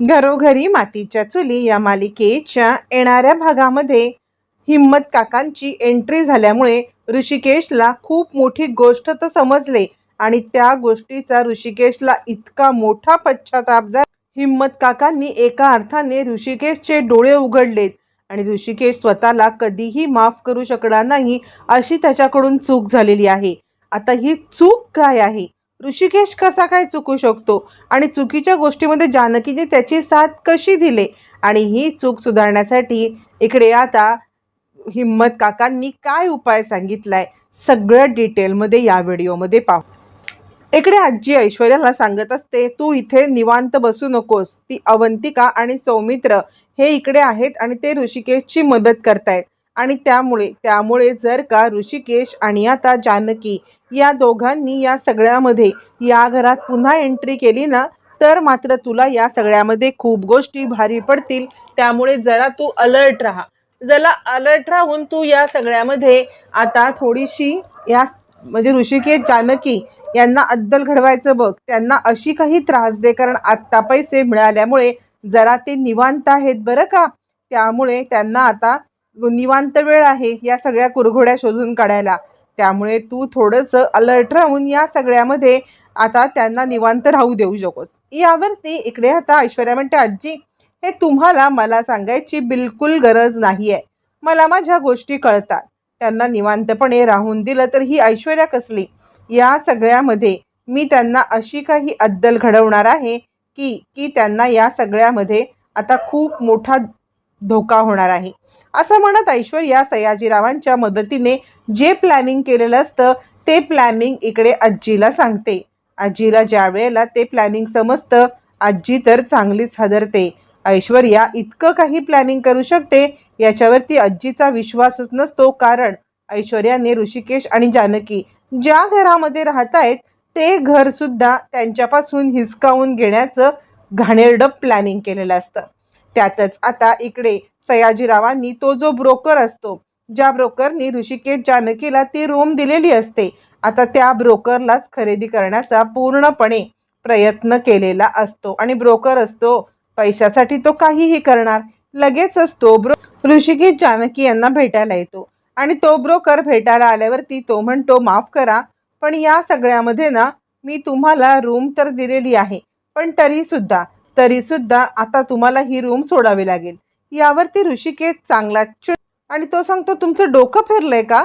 घरोघरी मातीच्या चुली या मालिकेच्या येणाऱ्या भागामध्ये हिम्मत काकांची एंट्री झाल्यामुळे ऋषिकेशला खूप मोठी गोष्ट तर समजले आणि त्या गोष्टीचा ऋषिकेशला इतका मोठा पश्चाताप झाला. हिम्मत काकांनी एका अर्थाने ऋषिकेशचे डोळे उघडलेत आणि ऋषिकेश स्वतःला कधीही माफ करू शकणार नाही अशी त्याच्याकडून चूक झालेली आहे. आता ही चूक काय आहे? ऋषिकेश कसा काय चुकू शकतो? आणि चुकीच्या गोष्टीमध्ये जानकीने त्याची साथ कशी दिली? आणि ही चूक सुधारण्यासाठी इकडे आता हिम्मत काकांनी काय उपाय सांगितलाय? सगळं डिटेलमध्ये या व्हिडिओमध्ये पाहू. इकडे आजी ऐश्वर्याला सांगत असते तू इथे निवांत बसू नकोस. ती अवंतिका आणि सौमित्र हे इकडे आहेत आणि ते ऋषिकेशची मदत करतायत. आणि त्यामुळे त्यामुळे जर का ऋषिकेश आणि आता जानकी या दोघांनी या सगळ्यामध्ये या घरात पुन्हा एंट्री केली ना तर मात्र तुला या सगळ्यामध्ये खूप गोष्टी भारी पडतील. त्यामुळे जरा तू अलर्ट राहा. जरा अलर्ट राहून तू या सगळ्यामध्ये आता थोडीशी या म्हणजे ऋषिकेश जानकी यांना अद्दल घडवायचं बघ. त्यांना अशी काही त्रास दे कारण आत्ता पैसे मिळाल्यामुळे जरा ते निवांत आहेत बरं का? त्यामुळे त्यांना आता निवांत वेळ आहे या सगळ्या कुरघोड्या शोधून काढायला. त्यामुळे तू थोडंसं अलर्ट राहून या सगळ्यामध्ये आता त्यांना निवांत राहू देऊ शकोस यावरती इकडे आता ऐश्वर्या म्हणते आजी हे तुम्हाला मला सांगायची बिलकुल गरज नाही आहे मला माझ्या गोष्टी कळतात. त्यांना निवांतपणे राहून दिलं तर ही ऐश्वर्या कसली? या सगळ्यामध्ये मी त्यांना अशी काही अद्दल घडवणार आहे की की त्यांना या सगळ्यामध्ये आता खूप मोठा धोका होणार आहे. असं म्हणत ऐश्वर्या सयाजीरावांच्या मदतीने जे प्लॅनिंग केलेलं असतं ते प्लॅनिंग इकडे आजीला सांगते. आजीला ज्या वेळेला ते प्लॅनिंग समजतं आजी तर चांगलीच हादरते. ऐश्वर्या इतकं काही प्लॅनिंग करू शकते याच्यावरती आजीचा विश्वासच नसतो. कारण ऐश्वर्याने ऋषिकेश आणि जानकी ज्या घरामध्ये राहत आहेत ते घरसुद्धा त्यांच्यापासून हिसकावून घेण्याचं घाणेरडं प्लॅनिंग केलेलं असतं. त्यातच आता इकडे सयाजीरावांनी तो जो ब्रोकर असतो ज्या ब्रोकरनी ऋषिकेश जानकीला ती रूम दिलेली असते आता त्या ब्रोकरलाच खरेदी करण्याचा पूर्णपणे प्रयत्न केलेला असतो. आणि ब्रोकर असतो पैशासाठी तो काहीही करणार लगेचच तो ब्रो ऋषिकेश जानकी यांना भेटायला येतो. आणि तो ब्रोकर भेटायला आल्यावरती तो म्हणतो माफ करा पण या सगळ्यामध्ये ना मी तुम्हाला रूम तर दिलेली आहे पण तरीसुद्धा तरीसुद्धा आता तुम्हाला ही रूम सोडावी लागेल. यावरती ऋषिकेश चांगला चिड आणि तो सांगतो तुमचं डोकं फिरलंय का?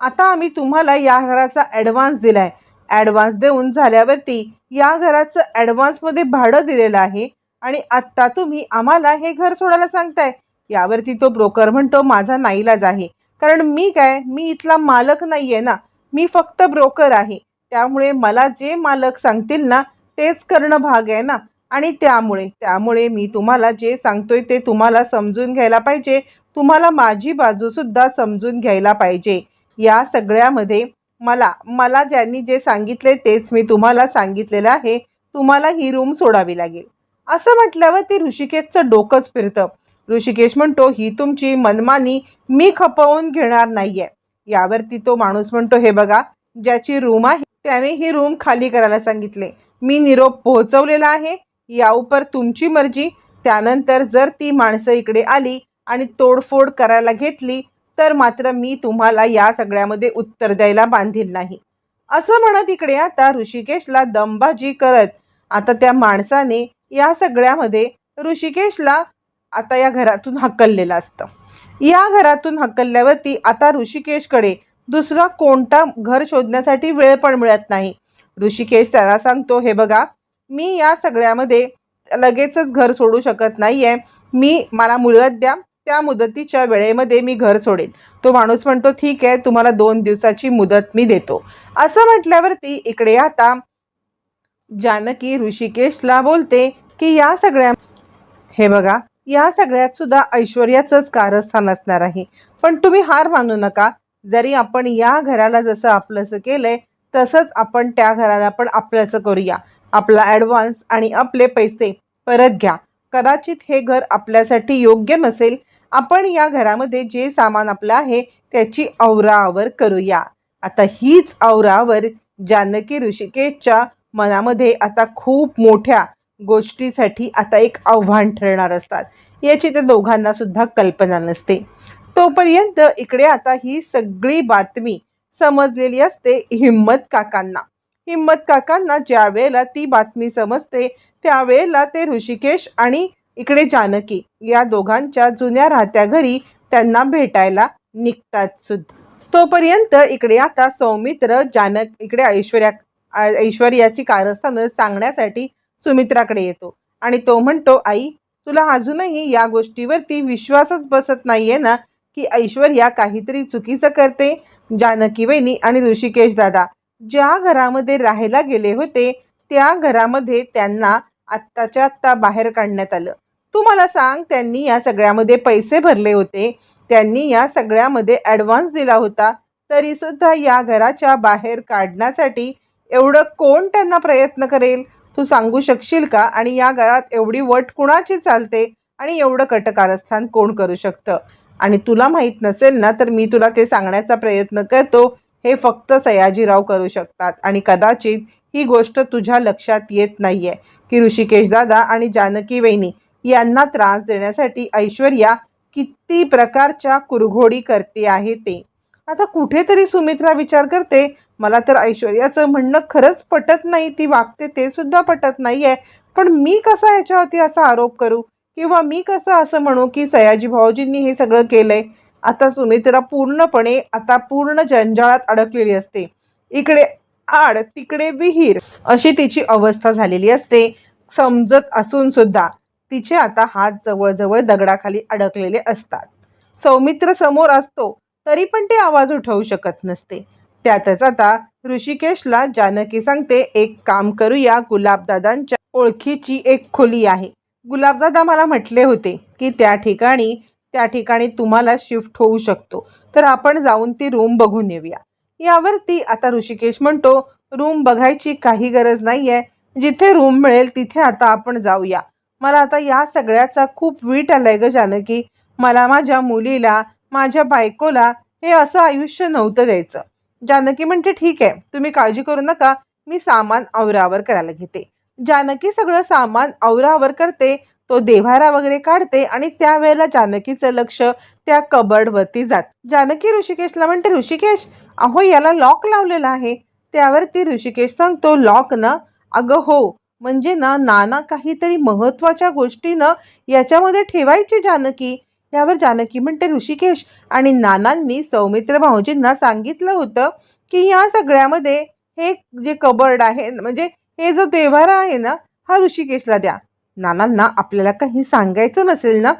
आता आम्ही तुम्हाला या घराचा ॲडव्हान्स दिलाय. ॲडव्हान्स देऊन झाल्यावरती या घराचं ॲडव्हान्समध्ये भाडं दिलेलं आहे आणि आत्ता तुम्ही आम्हाला हे घर सोडायला सांगताय. यावरती तो ब्रोकर म्हणतो माझा नाईलाज आहे. कारण मी काय? मी इथला मालक नाही आहे ना. मी फक्त ब्रोकर आहे. त्यामुळे मला जे मालक सांगतील ना तेच करणं भाग आहे ना. आणि त्यामुळे त्यामुळे मी तुम्हाला जे सांगतोय ते तुम्हाला समजून घ्यायला पाहिजे. तुम्हाला माझी बाजूसुद्धा समजून घ्यायला पाहिजे. या सगळ्यामध्ये मला मला ज्यांनी जे सांगितले तेच मी तुम्हाला सांगितलेलं आहे. तुम्हाला ही रूम सोडावी लागेल. असं म्हटल्यावर ते ऋषिकेशचं डोकंच फिरतं. ऋषिकेश म्हणतो ही तुमची मनमानी मी खपवून घेणार नाही आहे यावरती तो माणूस म्हणतो हे बघा ज्याची रूम आहे त्याने ही रूम खाली करायला सांगितले. मी निरोप पोहोचवलेला आहे. या उपर तुमची मर्जी. त्यानंतर जर ती माणसं इकडे आली आणि तोडफोड करायला घेतली तर मात्र मी तुम्हाला या सगळ्यामध्ये उत्तर द्यायला बांधील नाही. असं म्हणत इकडे आता ऋषिकेशला दमबाजी करत आता त्या माणसाने या सगळ्यामध्ये ऋषिकेशला आता या घरातून हकललेलं असतं. या घरातून हकलल्यावरती आता ऋषिकेशकडे दुसरा कोणता घर शोधण्यासाठी वेळ पण मिळत नाही. ऋषिकेश त्याला सांगतो हे बघा मी या सगळ्यामध्ये लगेचच घर सोडू शकत नाही आहे मी मला मुदत द्या. त्या मुदतीच्या वेळेमध्ये मी घर सोडेन. तो माणूस म्हणतो ठीक आहे तुम्हाला दोन दिवसाची मुदत मी देतो. असं म्हटल्यावरती इकडे आता जानकी ऋषिकेशला बोलते की या सगळ्या हे बघा या सगळ्यात सुद्धा ऐश्वर्याचंच कारस्थान असणार आहे. पण तुम्ही हार मानू नका. जरी आपण या घराला जसं आपलंसं केलंय तसंच आपण त्या घराला पण आपलंसं करूया. आपला ॲडव्हान्स आणि आपले पैसे परत घ्या. कदाचित हे घर आपल्यासाठी योग्य नसेल आपण या घरामध्ये जे सामान आपलं आहे त्याची औरावर करूया. आता हीच आवरावर जानकी ऋषिकेशच्या मनामध्ये आता खूप मोठ्या गोष्टीसाठी आता एक आव्हान ठरणार असतात. याची त्या दोघांना सुद्धा कल्पना नसते. तोपर्यंत इकडे आता ही सगळी बातमी समजलेली असते हिम्मत काकांना. हिम्मत काकांना ज्या वेळेला ती बातमी समजते त्यावेळेला ते ऋषिकेश आणि इकडे जानकी या दोघांच्या जुन्या राहत्या घरी त्यांना भेटायला निघतात सुद्धा. तोपर्यंत इकडे आता सौमित्र जानक इकडे ऐश्वर्या ऐश्वर्याची कारस्थानं सांगण्यासाठी सुमित्राकडे येतो आणि तो म्हणतो आई तुला अजूनही या गोष्टीवरती विश्वासच बसत नाहीये ना की ऐश्वर्या काहीतरी चुकीचं करते? जानकी वहिनी आणि ऋषिकेश दादा ज्या घरामध्ये राहायला गेले होते त्या घरामध्ये त्यांना आत्ताच्या आत्ता बाहेर काढण्यात आलं. तू मला सांग त्यांनी या सगळ्यामध्ये पैसे भरले होते त्यांनी या सगळ्यामध्ये ॲडव्हान्स दिला होता तरीसुद्धा या घराच्या बाहेर काढण्यासाठी एवढं कोण त्यांना प्रयत्न करेल? तू सांगू शकशील का? आणि या घरात एवढी वट कुणाची चालते? आणि एवढं कटकारस्थान कोण करू शकतं? आणि तुला माहीत नसेल ना तर मी तुला ते सांगण्याचा प्रयत्न करतो हे फक्त सयाजीराव करू शकतात. आणि कदाचित ही गोष्ट तुझ्या लक्षात येत नाहीये की ऋषिकेश दादा आणि जानकी वहिनी यांना त्रास देण्यासाठी ऐश्वर्या किती प्रकारच्या कुरघोडी करते आहे ते. आता कुठेतरी सुमित्रा विचार करते मला तर ऐश्वर्याचं म्हणणं खरंच पटत नाही ती वागते ते सुद्धा पटत नाही आहे पण मी कसा याच्यावरती असा आरोप करू? किंवा मी कसं असं म्हणू की सयाजी भाऊजींनी हे सगळं केलं आहे आता सुमित्रा पूर्णपणे आता पूर्ण जंजाळात अडकलेली असते. इकडे आड तिकडे विहीर अशी तिची अवस्था झालेली असते. समजत असून सुद्धा तिचे आता हात जवळजवळ दगडाखाली अडकलेले असतात. सौमित्र समोर असतो तरी पण ते आवाज उठवू शकत नसते. त्यातच आता ऋषिकेशला जानकी सांगते एक काम करूया गुलाबदादांच्या ओळखीची एक खोली आहे. गुलाबदादा मला म्हटले होते की त्या ठिकाणी त्या ठिकाणी तुम्हाला शिफ्ट होऊ शकतो. तर आपण जाऊन ती रूम बघून येऊया. यावरती आता ऋषिकेश म्हणतो रूम बघायची काही गरज नाही आहे जिथे रूम मिळेल तिथे आता आपण जाऊया. मला आता या सगळ्याचा खूप वीट आलाय ग जानकी. मला माझ्या मुलीला माझ्या बायकोला हे असं आयुष्य नव्हतं द्यायचं. जानकी म्हणते ठीक आहे तुम्ही काळजी करू नका. मी सामान आवरावर करायला घेते. जानकी सगळं सामान आवरावर करते. तो देव्हारा वगैरे काढते आणि त्यावेळेला जानकीचं लक्ष त्या कबर्डवरती जात. जानकी ऋषिकेशला म्हणते ऋषिकेश अहो याला लॉक लावलेला आहे. त्यावरती ऋषिकेश सांगतो लॉक ना? अगं हो. म्हणजे ना नाना काहीतरी महत्त्वाच्या गोष्टी ना याच्यामध्ये ठेवायची जानकी. यावर जानकी म्हणते ऋषिकेश आणि नानांनी सौमित्र भाऊजींना सांगितलं होतं की या सगळ्यामध्ये हे जे कबर्ड आहे म्हणजे हे जो देव्हारा आहे ना हा ऋषिकेशला द्या. नानांना आपल्याला काही सांगायचं नसेल ना?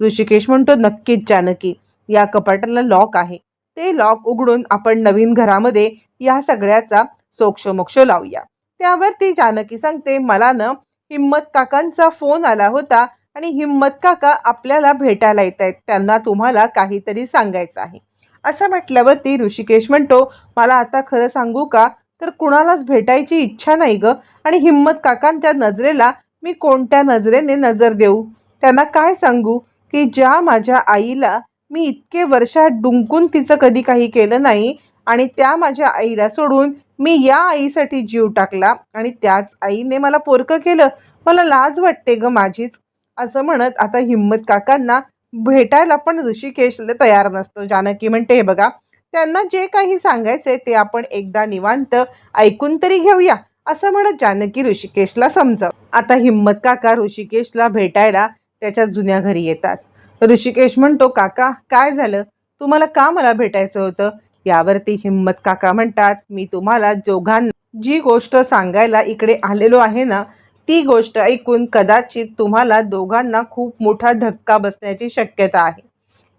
ऋषिकेश म्हणतो नक्कीच जानकी. या कपाटाला लॉक आहे. ते लॉक उघडून आपण नवीन घरामध्ये या सगळ्याचा सोक्षमोक्ष लावूया. त्यावर ती जानकी सांगते मला ना हिम्मत काकांचा फोन आला होता आणि हिम्मत काका आपल्याला भेटायला येत आहेत. त्यांना तुम्हाला काहीतरी सांगायचं आहे. असं म्हटल्यावरती ऋषिकेश म्हणतो मला आता खरं सांगू का? तर कुणालाच भेटायची इच्छा नाही ग. आणि हिम्मत काकांच्या नजरेला मी कोणत्या नजरेने नजर देऊ? त्यांना काय सांगू? की ज्या माझ्या आईला मी इतके वर्षात डुंकून तिचं कधी काही केलं नाही आणि त्या माझ्या आईला सोडून मी या आईसाठी जीव टाकला आणि त्याच आईने मला पोरकं केलं. मला लाज वाटते ग माझीच. असं म्हणत आता हिम्मत काकांना भेटायला पण ऋषिकेशला तयार नसतो. जानकी म्हणते हे बघा त्यांना जे काही सांगायचंय ते आपण एकदा निवांत ऐकून तरी घेऊया. असं म्हणत जानकी ऋषिकेशला समजव. आता हिम्मत काका ऋषिकेशला भेटायला त्याच्या जुन्या घरी येतात. ऋषिकेश म्हणतो काका काय झालं? तुम्हाला का मला भेटायचं होतं? यावरती हिम्मत काका म्हणतात मी तुम्हाला जोघांना जी गोष्ट सांगायला इकडे आलेलो आहे ना ती गोष्ट ऐकून कदाचित तुम्हाला दोघांना खूप मोठा धक्का बसण्याची शक्यता आहे.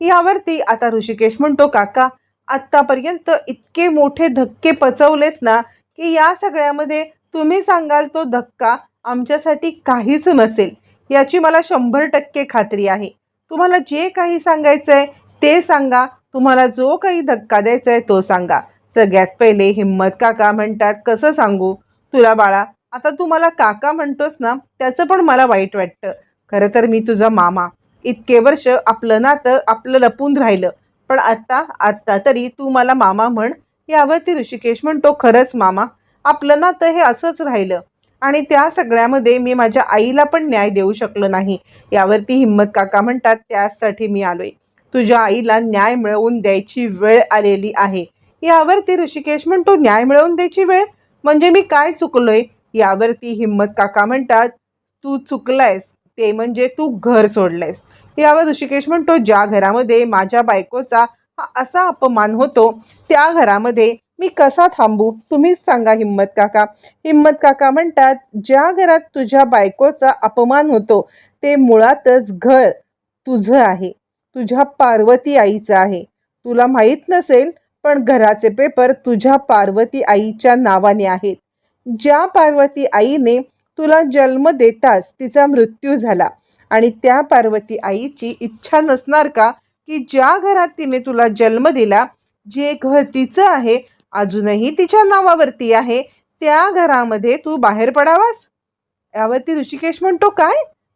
यावरती आता ऋषिकेश म्हणतो काका आत्तापर्यंत इतके मोठे धक्के पचवलेत ना की या सगळ्यामध्ये तुम्ही सांगाल तो धक्का आमच्यासाठी काहीच नसेल. याची मला शंभर टक्के खात्री आहे. तुम्हाला जे काही सांगायचं आहे ते सांगा. तुम्हाला जो काही धक्का द्यायचा आहे तो सांगा. सगळ्यात पहिले हिम्मत काका म्हणतात कसं सांगू? तुला बाळा आता तू मला काका म्हणतोस ना त्याचं पण मला वाईट वाटतं. खरं तर मी तुझा मामा. इतके वर्ष आपलं नातं आपलं लपून राहिलं. पण आत्ता आत्ता तरी तू मला मामा म्हण यावरती ऋषिकेश म्हणतो खरंच मामा आपलं नातं हे असंच राहिलं आणि त्या सगळ्यामध्ये मी माझ्या आईला पण न्याय देऊ शकलो नाही. यावरती हिम्मत काका म्हणतात त्यासाठी मी आलोय. तुझ्या आईला न्याय मिळवून द्यायची वेळ आलेली आहे. यावरती ऋषिकेश म्हणतो न्याय मिळवून द्यायची वेळ? म्हणजे मी काय चुकलोय? यावरती हिम्मत काका म्हणतात तू चुकलायस. ते म्हणजे तू घर सोडलंयस. यावर ऋषिकेश म्हणतो ज्या घरामध्ये माझ्या बायकोचा हा असा अपमान होतो. त्या घरामध्ये मी कसा थांबू? तुम्हीच सांगा हिम्मत काका. हिम्मत काका म्हणतात ज्या घरात तुझ्या बायकोचा अपमान होतो ते मुळातच घर तुझं आहे. तुझ्या पार्वती आईचं आहे. तुला माहीत नसेल पण घराचे पेपर तुझ्या पार्वती आईच्या नावाने आहेत. ज्या पार्वती आईने तुला जन्म देताच तिचा मृत्यू झाला आणि त्या पार्वती आईची इच्छा नसणार का? की ज्या घरात तिने तुला जन्म दिला जे घर तिचं आहे अजूनही तिच्या नावावरती आहे त्या घरामध्ये तू बाहेर पडावास? यावरती ऋषिकेश म्हणतो काय?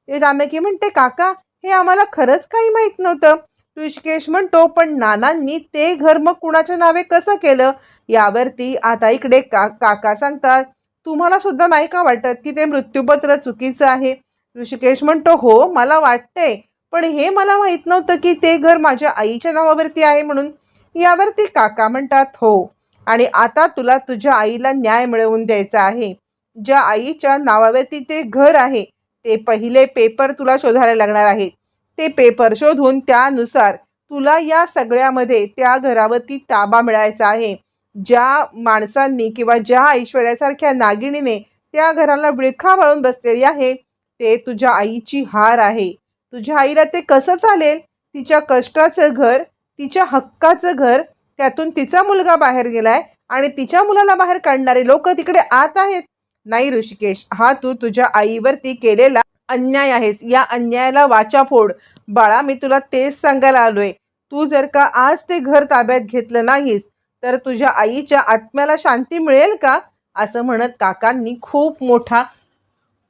हे जानकी म्हणते काका हे आम्हाला खरंच काही माहीत नव्हतं. ऋषिकेश म्हणतो पण नानांनी ते घर मग कुणाच्या नावे कसं केलं? यावरती आता इकडे का काका सांगतात तुम्हाला सुद्धा नाही का वाटत की ते मृत्यूपत्र चुकीचं आहे? ऋषिकेश म्हणतो हो मला वाटतंय पण हे मला माहीत नव्हतं की ते घर माझ्या आईच्या नावावरती आहे म्हणून. यावरती काका म्हणतात हो. आणि आता तुला तुझ्या आईला न्याय मिळवून द्यायचा आहे. ज्या आईच्या नावावरती ते घर आहे ते पहिले पेपर तुला शोधायला लागणार आहेत ते पेपर शोधून त्यानुसार तुला या सगळ्यामध्ये त्या घरावरती ताबा मिळायचा आहे. ज्या माणसांनी किंवा ज्या ऐश्वर्यासारख्या नागिणीने त्या घराला विळखा वाळून बसलेली आहे ते तुझ्या आईची हार आहे. तुझ्या आईला ते कसं चालेल? तिच्या कष्टाचं घर तिच्या हक्काचं घर त्यातून तिचा मुलगा बाहेर गेलाय आणि तिच्या मुलाला बाहेर काढणारे लोक तिकडे आत आहेत. नाही ऋषिकेश हा तू तुझ्या आईवरती केलेला अन्याय आहेस. या अन्यायाला वाचा फोड. बाळा मी तुला तेच सांगायला आलोय. तू जर का आज ते घर ताब्यात घेतलं नाहीस तर तुझ्या आईच्या आत्म्याला शांती मिळेल का? असं म्हणत काकांनी खूप मोठा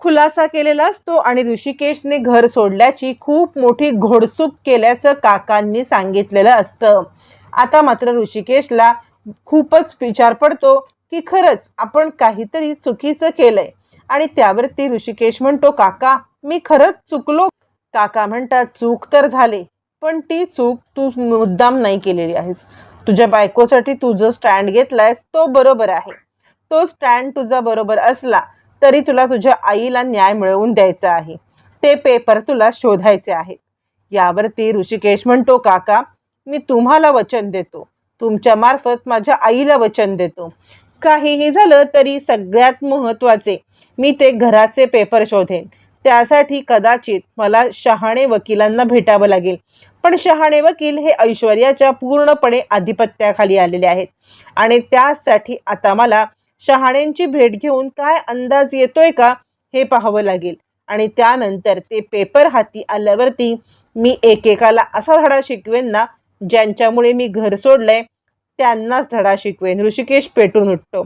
खुलासा केलेला असतो आणि ऋषिकेशने घर सोडल्याची खूप मोठी घोडचूक केल्याचं काकांनी सांगितलेलं असतं. आता मात्र ऋषिकेशला खूपच विचार पडतो की खरंच आपण काहीतरी चुकीचं केलंय. आणि त्यावरती ऋषिकेश म्हणतो काका मी खरंच चुकलो. काका म्हणतात चूक तर झाली पण ती चूक तू मुद्दाम नाही केलेली आहेस. तुझ्या बायकोसाठी तू जो स्टँड घेतलायस तो बरोबर आहे. तो स्टँड तुझा बरोबर असला तरी तुला तुझ्या आईला न्याय मिळवून द्यायचा आहे. ते पेपर तुला शोधायचे आहेत. यावरती ऋषिकेश म्हणतो काका मी तुम्हाला वचन देतो. तुमच्या मार्फत माझ्या आईला वचन देतो. काहीही झालं तरी सगळ्यात महत्त्वाचे मी ते घराचे पेपर शोधेन. त्यासाठी कदाचित मला शहाणे वकिलांना भेटावं लागेल. पण शहाणे वकील हे ऐश्वर्याच्या पूर्णपणे आधिपत्याखाली आलेले आहेत. आणि त्यासाठी आता मला शहाण्यांची भेट घेऊन काय अंदाज येतोय का हे पाहावं लागेल. आणि त्यानंतर ते पेपर हाती आल्यावरती मी एकेकाला असा धडा शिकवेन ना ज्यांच्यामुळे मी घर सोडलंय त्यांनाच धडा शिकवेन. ऋषिकेश पेटून उठतो.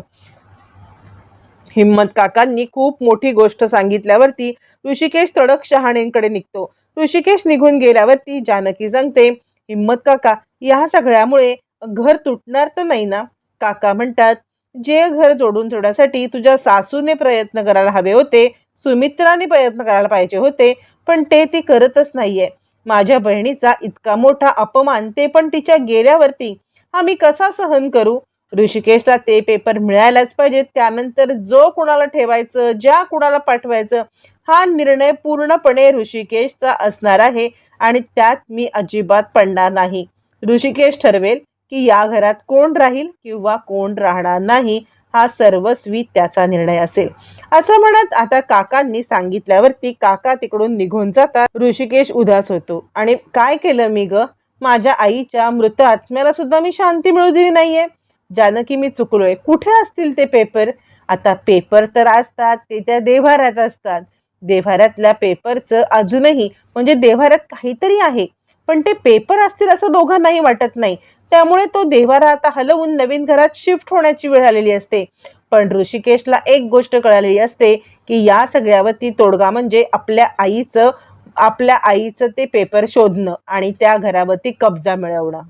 हिम्मत काकांनी खूप मोठी गोष्ट सांगितल्यावरती ऋषिकेश तडक शहाणेंकडे निघतो. ऋषिकेश निघून गेल्यावरती जानकी सांगते हिम्मत काका या सगळ्यामुळे घर तुटणार तर नाही ना? काका म्हणतात जे घर जोडून ठेवण्यासाठी तुझ्या सासूने प्रयत्न करायला हवे होते सुमित्राने प्रयत्न करायला पाहिजे होते पण ते ती करतच नाहीये. माझ्या बहिणीचा इतका मोठा अपमान ते पण तिच्या गेल्यावरती. हा मी कसा सहन करू? ऋषिकेशला ते पेपर मिळायलाच पाहिजे त्यानंतर जो कुणाला ठेवायचं ज्या कुणाला पाठवायचं हा निर्णय पूर्णपणे ऋषिकेशचा असणार आहे आणि त्यात मी अजिबात पडणार नाही. ऋषिकेश ठरवेल की या घरात कोण राहील किंवा कोण राहणार नाही हा सर्वस्वी त्याचा निर्णय असेल. असं म्हणत आता काकांनी सांगितल्यावरती काका तिकडून निघून जातात. ऋषिकेश उदास होतो. आणि काय केलं मी ग? माझ्या आईच्या मृत आत्म्याला सुद्धा मी शांती मिळू दिली नाहीये. जानकी मी चुकलोय. कुठे असतील ते पेपर? आता पेपर तर असतात. ते त्या देव्हाऱ्यात असतात. देव्हाऱ्यातल्या पेपरचं अजूनही म्हणजे देव्हाऱ्यात काहीतरी आहे. पण ते पेपर असतील असं दोघांनाही वाटत नाही. त्यामुळे तो देवाला आता हलवून नवीन घरात शिफ्ट होण्याची वेळ आलेली असते. पण ऋषिकेशला एक गोष्ट कळालेली असते की या सगळ्यावरती तोडगा म्हणजे आपल्या आईचं आपल्या आईचं ते पेपर शोधणं आणि त्या घरावरती कब्जा मिळवणं.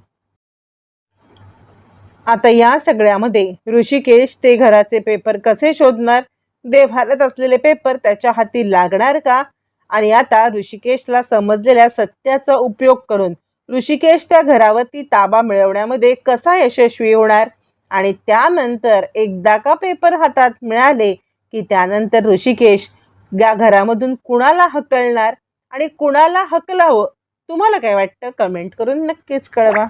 आता या सगळ्यामध्ये ऋषिकेश ते घराचे पेपर कसे शोधणार? देव्हारात असलेले पेपर त्याच्या हाती लागणार का? आणि आता ऋषिकेशला समजलेल्या सत्याचा उपयोग करून ऋषिकेश त्या घरावरती ताबा मिळवण्यामध्ये कसा यशस्वी होणार? आणि त्यानंतर एकदा का पेपर हातात मिळाले की त्यानंतर ऋषिकेश या घरामधून कुणाला हकलणार आणि कुणाला हकलावं? तुम्हाला काय वाटतं? कमेंट करून नक्कीच कळवा.